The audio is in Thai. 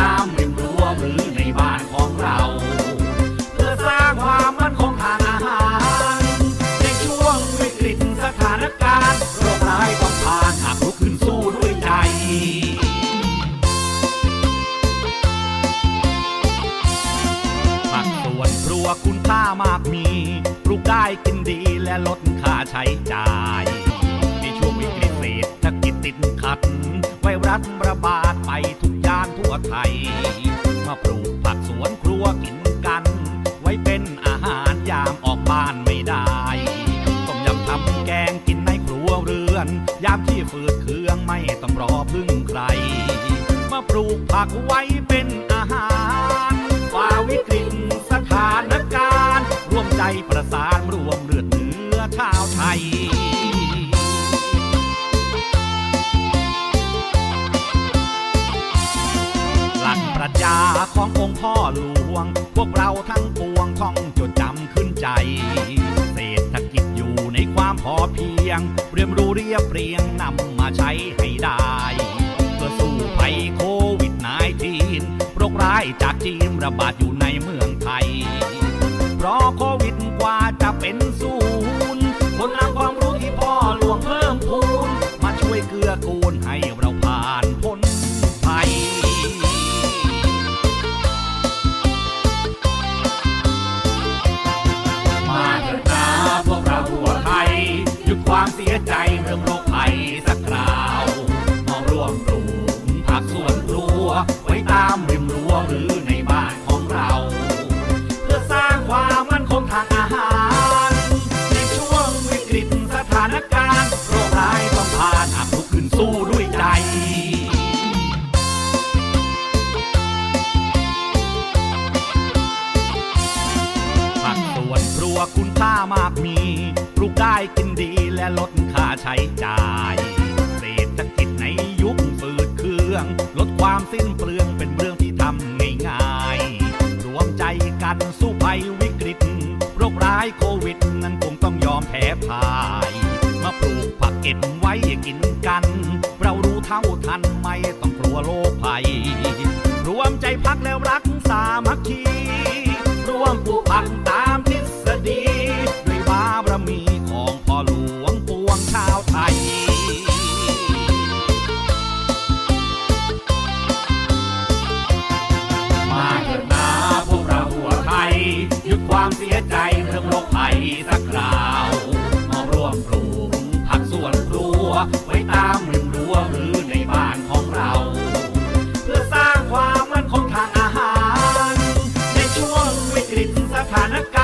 ตามริมรั้วหรือในบ้านของเรา เพื่อสร้างความมั่นคงทางอาหาร ในช่วงวิกฤตสถานการณ์โรคร้ายต้องผ่านหากลุกขึ้นสู้ด้วยใจผักสวนครัวคุณค่ามากมีปลูกได้กินดีและลดค่าใช้จ่าย อนยามที่ฝืดเคืองไม่ต้องรอพึ่งใคร มาปลูกผักไว้เป็นอาหารฝ่าวิกฤตสถานการณ์ ร่วมใจประสานรวมเลือดเนื้อชาวไทยหลักปรัชญาขององค์พ่อหลวง พวกเราทั้งปวงท่องจดจำขึ้นใจ เศรษฐ ยง เรียนรู้เรียบเรียงนำมาใช้ให้ได้ เพื่อสู้ภัยโควิด -19 โรคร้ายจากจีนระบาดอยู่ใน สียใจเรื่องโรคภัยสักคราวมาร่วมปลูกผักสวนครัว ไว้ตามริมรั้วหรือในบ้านของเรา เพื่อสร้างความมั่นคงทางอาหาร ในช่วงวิกฤตสถานการณ์ โรคร้ายต้องผ่านหากลุกขึ้นสู้ด้วยใจผักสวนครัวคุณค่ามากมีปลูกได้กินดี และลดค่าใช้จ่ายเศรษฐกิจในยุคฝืดเครื่อง ลดความสิ้นเปลืองเป็นเรื่องที่ทำง่ายๆรวมใจกันสู้ภัยวิกฤต โรคร้ายโควิดนั้นคงต้องยอมแพ้พ่าย มาปลูกผักเก็บไว้กินกัน เรารู้เท่าทันไม่ต้องกลัวโรคภัย รวมใจพักแล้วรัก ยใจเรื่องโรคภัยสักคราวมาร่วมปลูกผักสวนครัว ไว้ตามริมรั้วหรือในบ้านของเรา เพื่อสร้างความมั่นคงทางอาหาร ในช่วงวิกฤตสถานการณ์